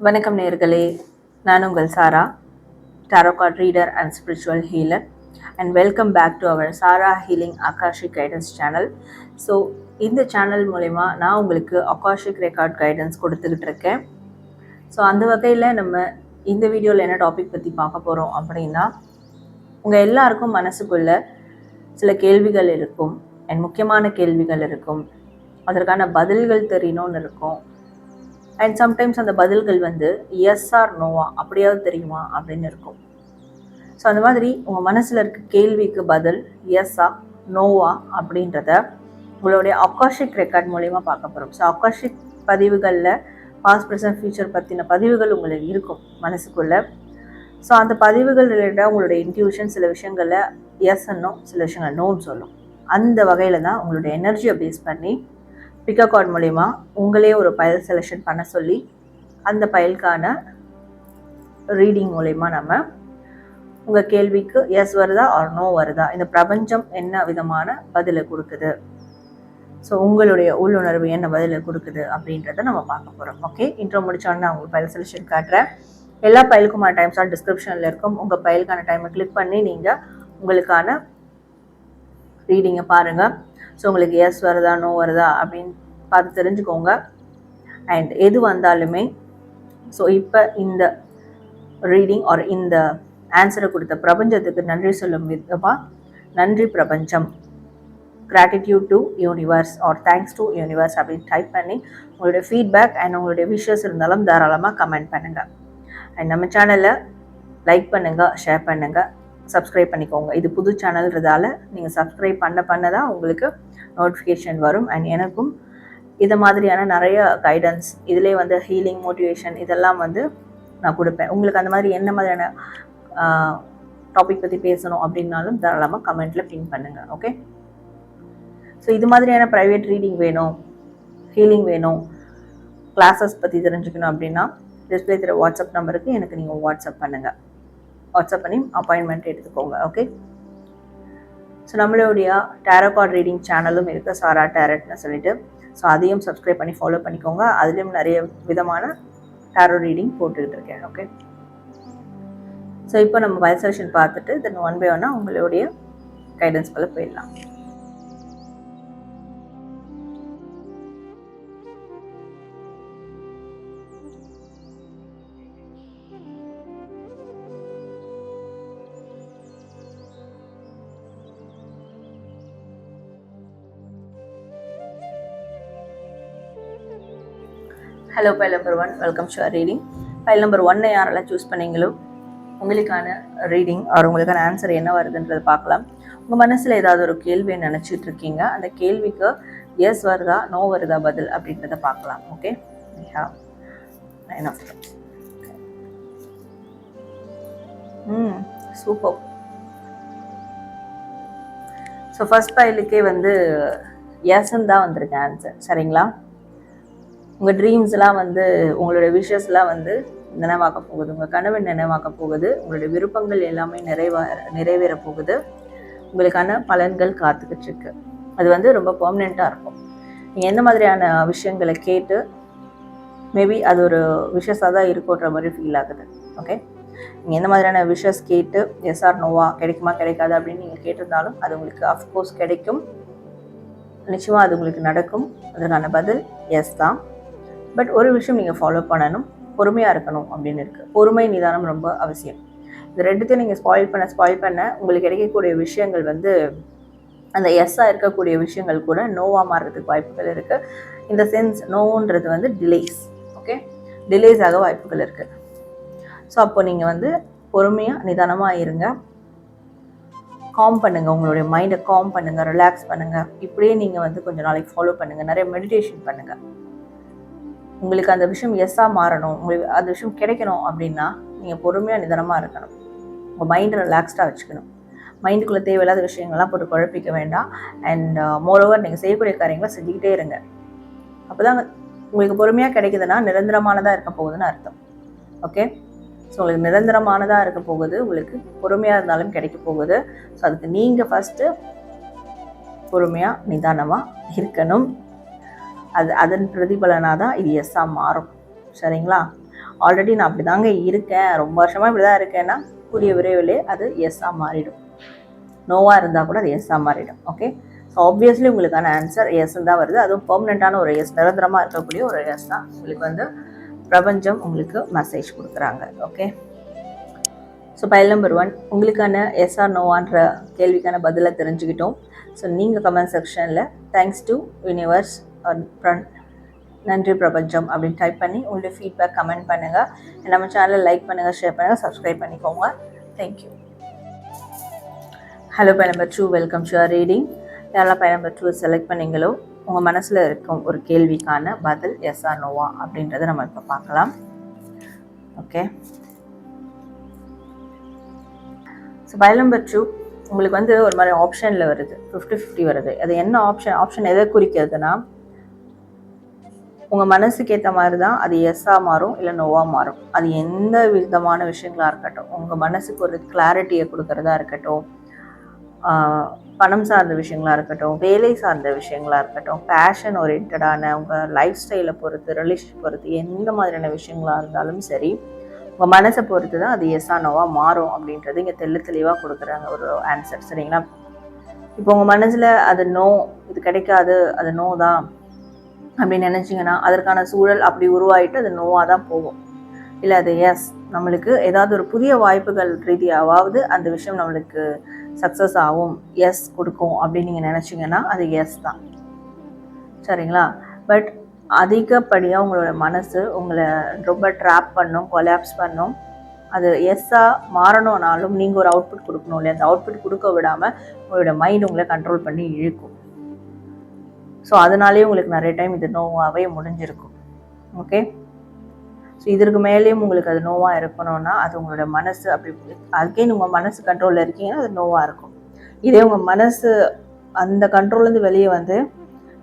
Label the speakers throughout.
Speaker 1: வணக்கம் நேர்களே நான் உங்கள் Sara tarot card reader and spiritual healer and welcome back to our Sara healing akashic guidance channel so இந்த channel மூலிமா நான் உங்களுக்கு அகாஷிக் ரெக்கார்ட் கைடன்ஸ் கொடுத்துக்கிட்டு இருக்கேன். ஸோ அந்த வகையில் நம்ம இந்த வீடியோவில் என்ன டாபிக் பற்றி பார்க்க போகிறோம் அப்படின்னா உங்கள் எல்லாருக்கும் மனசுக்குள்ள சில கேள்விகள் இருக்கும். அண்ட் முக்கியமான கேள்விகள் இருக்கும். அதற்கான பதில்கள் தெரியணும்னு இருக்கும். அண்ட் சம்டைம்ஸ் அந்த பதில்கள் வந்து எஸ் ஆர் நோவா அப்படியாவது தெரியுமா? அப்படின்னு இருக்கும். ஸோ அந்த மாதிரி உங்கள் மனசில் இருக்க கேள்விக்கு பதில் எஸ்ஸா நோவா அப்படின்றத உங்களுடைய அக்காஷிக் ரெக்கார்ட் மூலயமா பார்க்க போகிறோம் ஸோ அக்காஷிக் பதிவுகளில் பாஸ்ட் ப்ரெசன்ட் ஃபியூச்சர் பற்றின பதிவுகள் உங்களுக்கு இருக்கும் மனசுக்குள்ளே. ஸோ அந்த பதிவுகள் ரிலேட்டடாக உங்களுடைய இன்ட்யூஷன் சில விஷயங்களில் எஸ் அன்னோ சில விஷயங்கள் நோன்னு சொல்லும். அந்த வகையில் தான் உங்களுடைய எனர்ஜியை பேஸ் பண்ணி பிக்கோ கார்டு மூலிமா உங்களே ஒரு பயல் செலெக்ஷன் பண்ண சொல்லி அந்த பயலுக்கான ரீடிங் மூலயமா நம்ம உங்கள் கேள்விக்கு எஸ் வருதா ஆர் நோ வருதா? இந்த பிரபஞ்சம் என்ன விதமான பதிலை கொடுக்குது? ஸோ உங்களுடைய உள்ளுணர்வு என்ன பதிலை கொடுக்குது அப்படின்றத நம்ம பார்க்க போகிறோம் ஓகே இன்ட்ரோ முடிச்சோன்னா நான் உங்களுக்கு பயல் செலெக்ஷன் காட்டுறேன். எல்லா பயலுக்குமான டைம்ஸ் ஆல் டிஸ்கிரிப்ஷனில் இருக்கும். உங்கள் பயலுக்கான டைமை கிளிக் பண்ணி நீங்கள் உங்களுக்கான ரீடிங்கை பாருங்கள் ஸோ உங்களுக்கு எஸ் வருதா நோ வருதா அப்படின்னு பார்த்து தெரிஞ்சுக்கோங்க. அண்ட் எது வந்தாலுமே ஸோ இப்போ இந்த ரீடிங் ஆர் இந்த ஆன்சரை கொடுத்த பிரபஞ்சத்துக்கு நன்றி சொல்லும் விதமாக நன்றி பிரபஞ்சம். Gratitude to universe or thanks to universe அப்படின்னு டைப் பண்ணி உங்களுடைய ஃபீட்பேக் அண்ட் உங்களுடைய விஷஸ் இருந்தாலும் தாராளமாக கமெண்ட் பண்ணுங்கள் அண்ட் நம்ம சேனலை லைக் பண்ணுங்கள் ஷேர் பண்ணுங்கள் சப்ஸ்கிரைப் பண்ணிக்கோங்க. இது புது சேனல்ன்றதால நீங்கள் சப்ஸ்கிரைப் பண்ண பண்ண தான் உங்களுக்கு நோட்டிஃபிகேஷன் வரும். அண்ட் எனக்கும் இதை மாதிரியான நிறைய கைடன்ஸ் இதிலே வந்து ஹீலிங் மோட்டிவேஷன் இதெல்லாம் வந்து நான் கொடுப்பேன். உங்களுக்கு அந்த மாதிரி என்ன மாதிரியான டாபிக் பற்றி பேசணும் அப்படின்னாலும் தாராளமாக கமெண்ட்டில் பின் பண்ணுங்கள் ஓகே ஸோ இது மாதிரியான ப்ரைவேட் ரீடிங் வேணும் ஹீலிங் வேணும் கிளாஸஸ் பற்றி தெரிஞ்சுக்கணும் அப்படின்னா டிஸ்பிளே தர வாட்ஸ்அப் நம்பருக்கு எனக்கு நீங்கள் வாட்ஸ்அப் பண்ணுங்கள் வாட்ஸ்அப் பண்ணி அப்பாயின்மெண்ட் எடுத்துக்கோங்க ஓகே ஸோ நம்மளுடைய டேரோ கார்ட் ரீடிங் சேனலும் இருக்குது சாரா டேரட்னு சொல்லிட்டு. ஸோ அதையும் சப்ஸ்கிரைப் பண்ணி ஃபாலோ பண்ணிக்கோங்க. அதுலேயும் நிறைய விதமான டேரோ ரீடிங் போட்டுக்கிட்டு இருக்கேன் ஓகே ஸோ இப்போ நம்ம பயசேஷன் பார்த்துட்டு தென் ஒன் பை ஒன்னாக உங்களுடைய கைடன்ஸ் போல் போயிடலாம். Hello pile number one welcome sure reading pile number ஒன்னை யாரெல்லாம் சூஸ் பண்ணீங்களோ உங்களுக்கான ரீடிங் அவர் உங்களுக்கான ஆன்சர் என்ன வருதுன்றதை பார்க்கலாம். உங்கள் மனசில் ஏதாவது ஒரு கேள்வியை நினச்சிட்டு இருக்கீங்க. அந்த கேள்விக்கு எஸ் வருதா நோ வருதா பதில் அப்படின்றத பார்க்கலாம். ஓகே ம் சூப்பர் ஸோ ஃபஸ்ட் பைலுக்கே வந்து எஸ்ன்னு தான் வந்திருக்கு ஆன்சர் சரிங்களா? உங்கள் ட்ரீம்ஸ்லாம் வந்து உங்களோட விஷஸ்லாம் வந்து நினைவாக்க போகுது. உங்கள் கனவு நினைவாக்க போகுது. உங்களுடைய விருப்பங்கள் எல்லாமே நிறைவா நிறைவேற போகுது. உங்களுக்கான பலன்கள் காத்துக்கிட்டு இருக்கு. அது வந்து ரொம்ப பர்மனெண்ட்டாக இருக்கும். நீங்கள் எந்த மாதிரியான விஷயங்களை கேட்டு மேபி அது ஒரு விஷஸாக தான் இருக்குன்ற மாதிரி ஃபீல் ஆகுது. ஓகே நீங்கள் எந்த மாதிரியான விஷஸ் கேட்டு எஸ்ஆர் நோவா கிடைக்குமா கிடைக்காது அப்படின்னு நீங்கள் கேட்டிருந்தாலும் அது உங்களுக்கு அஃப்கோர்ஸ் கிடைக்கும். நிச்சயமாக அது உங்களுக்கு நடக்கும். அதற்கான பதில் எஸ் தான். பட் ஒரு விஷயம் நீங்கள் ஃபாலோ பண்ணணும். பொறுமையாக இருக்கணும் அப்படின்னு இருக்குது பொறுமை நிதானம் ரொம்ப அவசியம். இது ரெண்டுத்தையும் நீங்கள் ஸ்பாயில் பண்ண ஸ்பாயில் பண்ண உங்களுக்கு கிடைக்கக்கூடிய விஷயங்கள் வந்து அந்த எஸ்ஸாக இருக்கக்கூடிய விஷயங்கள் கூட நோவாக மாறுறதுக்கு வாய்ப்புகள் இருக்குது இந்த சென்ஸ் நோன்றது வந்து டிலேஸ் ஓகே டிலேஸ் ஆக வாய்ப்புகள் இருக்குது ஸோ அப்போ நீங்கள் வந்து பொறுமையாக நிதானமாக இருங்க. காம் பண்ணுங்கள் உங்களுடைய மைண்டை காம் பண்ணுங்கள் ரிலாக்ஸ் பண்ணுங்கள் இப்படியே நீங்கள் வந்து கொஞ்சம் நாளைக்கு ஃபாலோ பண்ணுங்கள் நிறைய மெடிடேஷன் பண்ணுங்கள் உங்களுக்கு அந்த விஷயம் எஸ்ஸாக மாறணும் உங்களுக்கு அந்த விஷயம் கிடைக்கணும் அப்படின்னா நீங்கள் பொறுமையாக நிதானமாக இருக்கணும். உங்கள் மைண்டை ரிலாக்ஸ்டாக வச்சுக்கணும். மைண்டுக்குள்ளே தேவையில்லாத விஷயங்கள்லாம் போட்டு குழப்பிக்க வேண்டாம். அண்ட் மோரோவர் நீங்கள் செய்யக்கூடிய காரியங்களை செஞ்சுக்கிட்டே இருங்க. அப்போ தான் உங்களுக்கு பொறுமையாக கிடைக்குதுன்னா நிரந்தரமானதாக இருக்க போகுதுன்னு அர்த்தம். ஓகே ஸோ உங்களுக்கு நிரந்தரமானதாக இருக்க போகுது உங்களுக்கு பொறுமையாக இருந்தாலும் கிடைக்க போகுது. ஸோ அதுக்கு நீங்கள் ஃபஸ்ட்டு பொறுமையாக நிதானமாக இருக்கணும். அது அதன் பிரதிபலனாக தான் இது எஸ்ஸாக மாறும். சரிங்களா? ஆல்ரெடி நான் அப்படி தாங்க இருக்கேன். ரொம்ப வருஷமாக இப்படி தான் இருக்கேன்னா கூடிய விரைவிலே அது எஸ்ஸாக மாறிடும். நோவாக இருந்தால் கூட அது எஸ்ஸாக மாறிடும். ஓகே ஸோ ஆப்வியஸ்லி உங்களுக்கான ஆன்சர் எஸ் தான் வருது. அதுவும் பெர்மனெண்ட்டான ஒரு எஸ் நிரந்தரமாக இருக்கக்கூடிய ஒரு எஸ் தான் உங்களுக்கு வந்து பிரபஞ்சம் உங்களுக்கு மெசேஜ் கொடுக்குறாங்க. Okay so pile number one உங்களுக்கான எஸ்ஆர் நோவான்ற கேள்விக்கான பதிலை தெரிஞ்சுக்கிட்டோம். ஸோ நீங்கள் கமெண்ட் செக்ஷனில் தேங்க்ஸ் டு யூனிவர்ஸ் நன்றி பிரபஞ்சம் அப்படின்னு டைப் பண்ணி உங்களுடைய ஃபீட்பேக் கமெண்ட் பண்ணுங்கள் நம்ம சேனலை லைக் பண்ணுங்கள் ஷேர் பண்ணுங்கள் சப்ஸ்கிரைப் பண்ணிக்கோங்க. Thank you hello pile number two welcome to reading யாரெல்லாம் பை நம்பர் டூ செலக்ட் பண்ணீங்களோ உங்கள் மனசில் இருக்கும் ஒரு கேள்விக்கான பதில் எஸ் ஆர் நோவா அப்படின்றத நம்ம இப்போ பார்க்கலாம். Okay so pile number two உங்களுக்கு வந்து ஒரு மாதிரி ஆப்ஷனில் வருது. ஃபிஃப்டி ஃபிஃப்டி வருது. அது என்ன ஆப்ஷன் ஆப்ஷன் எதை குறிக்கிறதுனா உங்கள் மனசுக்கு ஏற்ற மாதிரி தான் அது எஸ்ஸாக மாறும் இல்லை நோவாக மாறும். அது எந்த விதமான விஷயங்களாக இருக்கட்டும் உங்கள் மனசுக்கு ஒரு கிளாரிட்டியை கொடுக்குறதா இருக்கட்டும் பணம் சார்ந்த விஷயங்களாக இருக்கட்டும் வேலை சார்ந்த விஷயங்களாக இருக்கட்டும் பேஷன் ஓரியன்டான உங்கள் லைஃப் ஸ்டைலை பொறுத்து ரிலேஷன் பொறுத்து எந்த மாதிரியான விஷயங்களாக இருந்தாலும் சரி உங்கள் மனசை பொறுத்து தான் அது எஸ்ஸா நோவாக மாறும் அப்படின்றது இங்கே தெல்ல தெளிவாக கொடுக்குறாங்க ஒரு ஆன்சர் சரிங்களா? இப்போ உங்கள் மனசில் அது நோ இது கிடைக்காது அது நோ தான். அப்படின்னு நினச்சிங்கன்னா அதற்கான சூழல் அப்படி உருவாயிட்டு அது நோவாக தான் போகும். இல்லை அது எஸ் நம்மளுக்கு ஏதாவது ஒரு புதிய வாய்ப்புகள் ரீதியாவது அந்த விஷயம் நம்மளுக்கு சக்ஸஸ் ஆகும். எஸ் கொடுக்கும் அப்படின்னு நீங்கள் நினச்சிங்கன்னா அது எஸ் தான். சரிங்களா? பட் அதிகப்படியாக உங்களோட மனசு உங்களை ரொம்ப ட்ராப் பண்ணும் கொலாப்ஸ் பண்ணும். அது எஸ்ஸாக மாறணும்னாலும் நீங்கள் ஒரு அவுட்புட் கொடுக்கணும் இல்லையா? அந்த அவுட்புட் கொடுக்க விடாமல் உங்களோட மைண்ட் உங்களை கண்ட்ரோல் பண்ணி இழுக்கும். ஸோ அதனாலேயே உங்களுக்கு நிறைய டைம் இது நோவாகவே முடிஞ்சிருக்கும். ஓகே ஸோ இதற்கு மேலேயும் உங்களுக்கு அது நோவாக இருக்கணும்னா அது உங்களோட மனசு அப்படி அகெயின் உங்கள் மனசு கண்ட்ரோலில் இருக்கீங்கன்னா அது நோவாக இருக்கும். இதே உங்கள் மனசு அந்த கண்ட்ரோல்லேருந்து வெளியே வந்து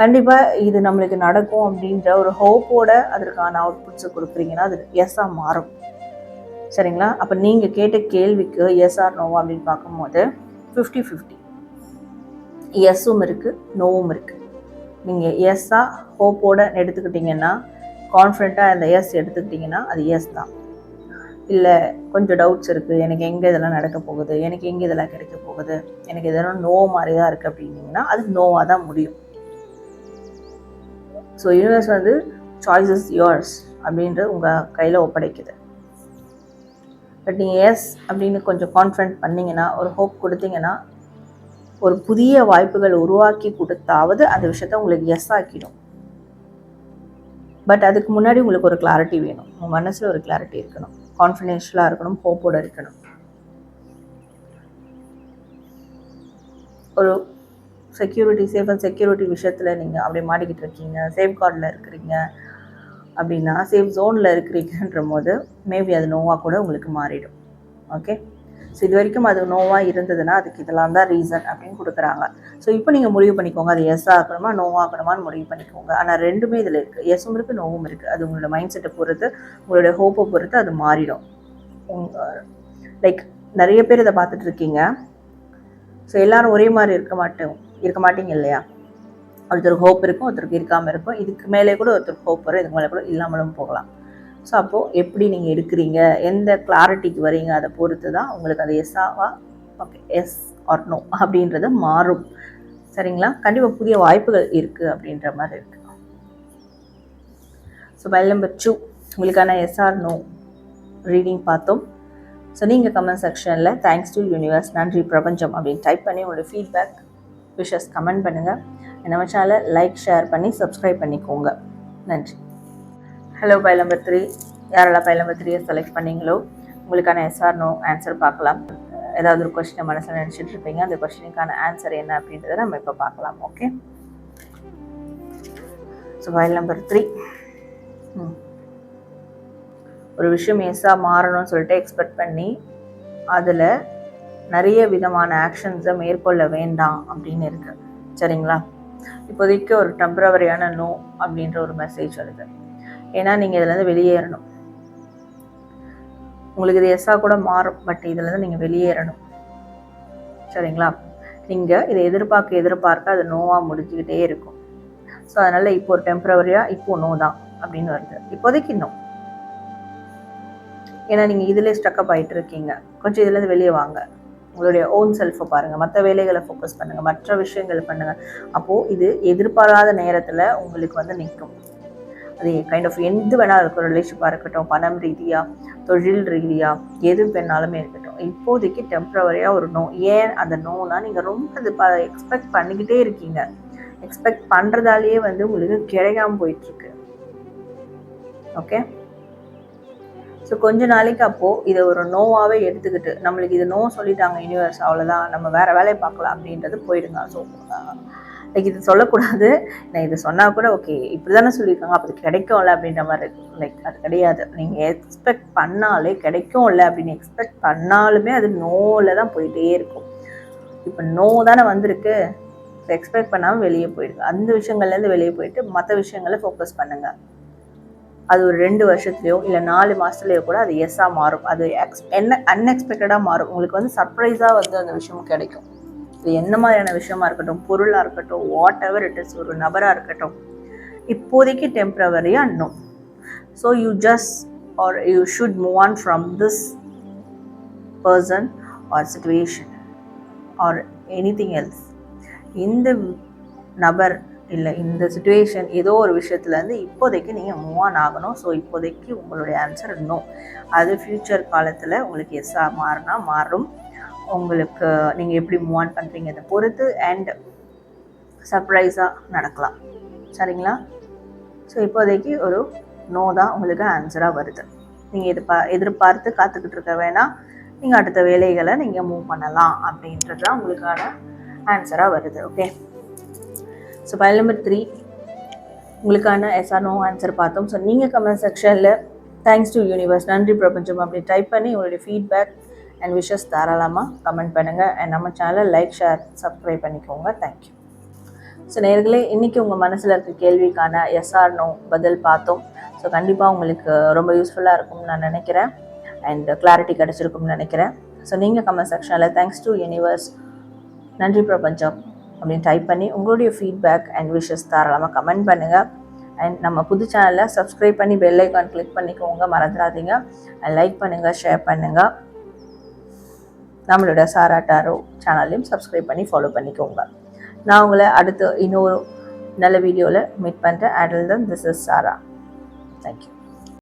Speaker 1: கண்டிப்பாக இது நம்மளுக்கு நடக்கும் அப்படின்ற ஒரு ஹோப்போட அதற்கான அவுட்புட்ஸை கொடுக்குறீங்கன்னா அது எஸ்ஸாக மாறும். சரிங்களா? அப்போ நீங்கள் கேட்ட கேள்விக்கு எஸ் ஆர் நோவா அப்படின்னு பார்க்கும்போது ஃபிஃப்டி ஃபிஃப்டி எஸ்ஸும் இருக்குது நோவும் இருக்குது நீங்கள் எஸ்ஸாக ஹோப்போட எடுத்துக்கிட்டிங்கன்னா கான்ஃபிடெண்ட்டாக அந்த எஸ் எடுத்துக்கிட்டிங்கன்னா அது எஸ் தான். இல்லை கொஞ்சம் டவுட்ஸ் இருக்குது எனக்கு எங்கே இதெல்லாம் நடக்க போகுது? எனக்கு எங்கே இதெல்லாம் கிடைக்க போகுது? எனக்கு இதெல்லாம் நோ மாதிரி தான் இருக்குது அப்படின்னிங்கன்னா அது நோவாக தான் முடியும். ஸோ யூனிவர்ஸ் வந்து சாய்ஸஸ் யோர்ஸ் அப்படின்றது உங்கள் கையில் ஒப்படைக்குது. பட் நீங்கள் எஸ் அப்படின்னு கொஞ்சம் கான்ஃபிடென்ட் பண்ணிங்கன்னா ஒரு ஹோப் கொடுத்தீங்கன்னா ஒரு புதிய வாய்ப்புகள் உருவாக்கி கொடுத்தாவது அந்த விஷயத்த உங்களுக்கு எஸ் ஆக்கிடும். பட் அதுக்கு முன்னாடி உங்களுக்கு ஒரு கிளாரிட்டி வேணும். உங்கள் மனசில் ஒரு கிளாரிட்டி இருக்கணும். கான்ஃபிடென்ஷியலாக இருக்கணும். ஹோப்போடு இருக்கணும். ஒரு செக்யூரிட்டி சேஃப் அண்ட் செக்யூரிட்டி விஷயத்தில் நீங்கள் அப்படியே மாட்டிக்கிட்டு இருக்கீங்க. சேஃப் கார்டில் இருக்கிறீங்க. அப்படின்னா சேஃப் ஜோனில் இருக்கிறீங்கன்ற போது மேபி அது நோவாக கூட உங்களுக்கு மாறிடும். ஓகே ஸோ இது வரைக்கும் அது நோவாக இருந்ததுன்னா அதுக்கு இதெல்லாம் தான் ரீசன் அப்படின்னு கொடுக்குறாங்க. ஸோ இப்போ நீங்கள் முடிவு பண்ணிக்கோங்க. அது எஸ் ஆகணுமா நோ ஆகணுமான்னு முடிவு பண்ணிக்கோங்க. ஆனால் ரெண்டுமே இதில் இருக்குது எஸ்ஸும் இருக்குது நோவும் இருக்குது அது உங்களோட மைண்ட் செட்டை பொறுத்து உங்களோட ஹோப்பை பொறுத்து அது மாறிடும். லைக் நிறைய பேர் இதை பார்த்துட்டு இருக்கீங்க. ஸோ எல்லோரும் ஒரே மாதிரி இருக்க மாட்டோம் இருக்க மாட்டீங்க இல்லையா? ஒருத்தருக்கு ஹோப் இருக்கும் ஒருத்தருக்கு இருக்காமல் இருக்கும். இதுக்கு மேலே கூட ஒருத்தருக்கு ஹோப் வரும் இதுக்கு மேலே கூட இல்லாமலும் போகலாம். ஸோ அப்போது எப்படி நீங்கள் இருக்கிறீங்க எந்த கிளாரிட்டிக்கு வரீங்க அதை பொறுத்து தான் உங்களுக்கு அது எஸ்ஸாவா ஓகே எஸ் ஆர் நோ அப்படின்றது மாறும். சரிங்களா? கண்டிப்பாக புதிய வாய்ப்புகள் இருக்குது அப்படின்ற மாதிரி இருக்குது ஸோ பைல் நம்பர் டூ உங்களுக்கான எஸ்ஆர் நோ ரீடிங் பார்த்தோம். ஸோ நீங்கள் கமெண்ட் செக்ஷனில் தேங்க்ஸ் டு யூனிவர்ஸ் நன்றி பிரபஞ்சம் அப்படின்னு டைப் பண்ணி உங்களோட ஃபீட்பேக் விஷஸ் கமெண்ட் பண்ணுங்கள் நம்ம சேனலை லைக் ஷேர் பண்ணி சப்ஸ்கிரைப் பண்ணிக்கோங்க. நன்றி. ஹலோ பை நம்பர் த்ரீ யாரெல்லாம் பை நம்பர் த்ரீயை செலக்ட் பண்ணீங்களோ உங்களுக்கான எஸ்ஆர் நோ ஆன்சர் பார்க்கலாம். ஏதாவது ஒரு கொஸ்டினை மனசில் நினச்சிட்டு இருப்பீங்க. அந்த கொஸ்டினுக்கான ஆன்சர் என்ன அப்படின்றத நம்ம இப்போ பார்க்கலாம் okay so pile number three ஒரு விஷயம் எஸ்ஸாக மாறணும்னு சொல்லிட்டு எக்ஸ்பெக்ட் பண்ணி அதில் நிறைய விதமான ஆக்ஷன்ஸை மேற்கொள்ள வேண்டாம் அப்படின்னு இருக்குது சரிங்களா? இப்போதைக்கு ஒரு டெம்பரவரியான நோ அப்படின்ற ஒரு மெசேஜ் வருது. ஏன்னா நீங்கள் இதுலேருந்து வெளியேறணும். உங்களுக்கு இது எஸ்ஸாக கூட மாறும் பட் இதுலேருந்து நீங்கள் வெளியேறணும். சரிங்களா? நீங்கள் இதை எதிர்பார்க்க எதிர்பார்க்க அது நோவாக முடிஞ்சுக்கிட்டே இருக்கும். ஸோ அதனால் இப்போ ஒரு டெம்பரவரியாக இப்போ நோ தான் அப்படின்னு வருது. இப்போதைக்கு இன்னும் ஏன்னா நீங்கள் இதிலே ஸ்டக்கப் ஆகிட்டு இருக்கீங்க. கொஞ்சம் இதுலேருந்து வெளியே வாங்க. உங்களுடைய ஓன் செல்ஃபை பாருங்கள் மற்ற வேலைகளை ஃபோக்கஸ் பண்ணுங்கள் மற்ற விஷயங்கள் பண்ணுங்கள் அப்போது இது எதிர்பாராத நேரத்தில் உங்களுக்கு வந்து நிற்கும். அது கைண்ட் ஆஃப் எந்த வேணாலும் இருக்கும் ரிலேஷன்ஷிப்பாக இருக்கட்டும் பணம் ரீதியாக தொழில் ரீதியாக எது வேணாலுமே இருக்கட்டும். இப்போதைக்கு டெம்ப்ரவரியாக ஒரு நோ ஏன் அந்த நோனா நீங்கள் ரொம்ப அது ப எக்ஸ்பெக்ட் பண்ணிக்கிட்டே இருக்கீங்க. எக்ஸ்பெக்ட் பண்ணுறதாலேயே வந்து உங்களுக்கு கிடைக்காம போயிட்டுருக்கு. ஓகே ஸோ கொஞ்ச நாளைக்கு அப்போது இதை ஒரு நோவாகவே எடுத்துக்கிட்டு நம்மளுக்கு இது நோ சொல்லிட்டாங்க யூனிவர்ஸ் அவ்வளோதான் நம்ம வேறு வேலையை பார்க்கலாம் அப்படின்றது போயிடுங்க. ஸோ லைக் இது சொல்லக்கூடாது. நான் இது சொன்னால் கூட ஓகே இப்படி தானே சொல்லியிருக்காங்க. அப்போ கிடைக்கும்ல அப்படின்ற மாதிரி லைக் அது கிடையாது. நீங்கள் எக்ஸ்பெக்ட் பண்ணாலே கிடைக்கும்ல அப்படின்னு எக்ஸ்பெக்ட் பண்ணாலுமே அது நோவில் தான் போயிட்டே இருக்கும். இப்போ நோ தானே வந்திருக்கு. எக்ஸ்பெக்ட் பண்ணாமல் வெளியே போயிடுங்க. அந்த விஷயங்கள்லேருந்து வெளியே போயிட்டு மற்ற விஷயங்களை ஃபோக்கஸ் பண்ணுங்கள் அது ஒரு ரெண்டு வருஷத்துலையோ இல்லை நாலு மாதத்துலையோ கூட அது எஸ்ஸாக மாறும். அது எக்ஸ் என்ன அன்எக்ஸ்பெக்டடாக மாறும். உங்களுக்கு வந்து சர்ப்ரைஸாக வந்து அந்த விஷயம் கிடைக்கும். இது என்ன மாதிரியான விஷயமா இருக்கட்டும் பொருளாக இருக்கட்டும் வாட் எவர் இட் இஸ் ஒரு நபராக இருக்கட்டும் இப்போதைக்கு டெம்பரவரியாக no so you just or you should move on from this person or situation or anything else இந்த நபர் இல்லை இந்த சுச்சுவேஷன் ஏதோ ஒரு விஷயத்துலேருந்து இப்போதைக்கு நீங்கள் மூவ் ஆன் ஆகணும். ஸோ இப்போதைக்கு உங்களுடைய ஆன்சர் நோ அது ஃப்யூச்சர் காலத்தில் உங்களுக்கு எஸ்ஸாக மாறினா மாறும். உங்களுக்கு நீங்கள் எப்படி மூவ் ஆன் பண்ணுறீங்கிறத பொறுத்து அண்ட் சர்ப்ரைஸாக நடக்கலாம். சரிங்களா? ஸோ இப்போதைக்கு ஒரு நோ தான் உங்களுக்கு ஆன்சராக வருது. நீங்கள் எதிர்பா எதிர்பார்த்து காத்துக்கிட்டு இருக்க வேணாம். நீங்கள் அடுத்த வேலைகளை நீங்கள் மூவ் பண்ணலாம் அப்படின்றது தான் உங்களுக்கான ஆன்சராக வருது. Okay so pile number three உங்களுக்கான எஸ்ஆர் நோ ஆன்சர் பார்த்தோம். ஸோ நீங்கள் கமெண்ட் செக்ஷனில் தேங்க்ஸ் டு யூனிவர்ஸ் நன்றி பிரபஞ்சம் அப்படி டைப் பண்ணி உங்களுடைய ஃபீட்பேக் அண்ட் விஷஸ் தாராளமாக கமெண்ட் பண்ணுங்கள் அண்ட் நம்ம சேனலை லைக் ஷேர் சப்ஸ்கிரைப் பண்ணிக்கோங்க. தேங்க்யூ ஸோ நேர்களே இன்றைக்கி உங்கள் மனசில் இருக்க கேள்விக்கான எஸ்ஆர் நோ பதில் பார்த்தோம். ஸோ கண்டிப்பாக உங்களுக்கு ரொம்ப யூஸ்ஃபுல்லாக இருக்கும்னு நான் நினைக்கிறேன். அண்ட் கிளாரிட்டி கிடச்சிருக்கும்னு நினைக்கிறேன். ஸோ நீங்கள் கமெண்ட் செக்ஷனில் தேங்க்ஸ் டு யூனிவர்ஸ் நன்றி பிரபஞ்சம் அப்படின்னு டைப் பண்ணி உங்களுடைய ஃபீட்பேக் அண்ட் விஷஸ் தாராளமாக கமெண்ட் பண்ணுங்கள் அண்ட் நம்ம புது சேனலில் சப்ஸ்கிரைப் பண்ணி பெல் ஐக்கான் கிளிக் பண்ணிக்கோங்க. மறந்துடாதீங்க. அண்ட் லைக் பண்ணுங்கள் ஷேர் பண்ணுங்கள் நம்மளோட சாரா டாரோ சேனல்லையும் சப்ஸ்கிரைப் பண்ணி ஃபாலோ பண்ணிக்கோங்க. நான் உங்களை அடுத்து இன்னொரு நல்ல வீடியோவில் மீட் பண்ணுறேன் until then. This is Sara thank you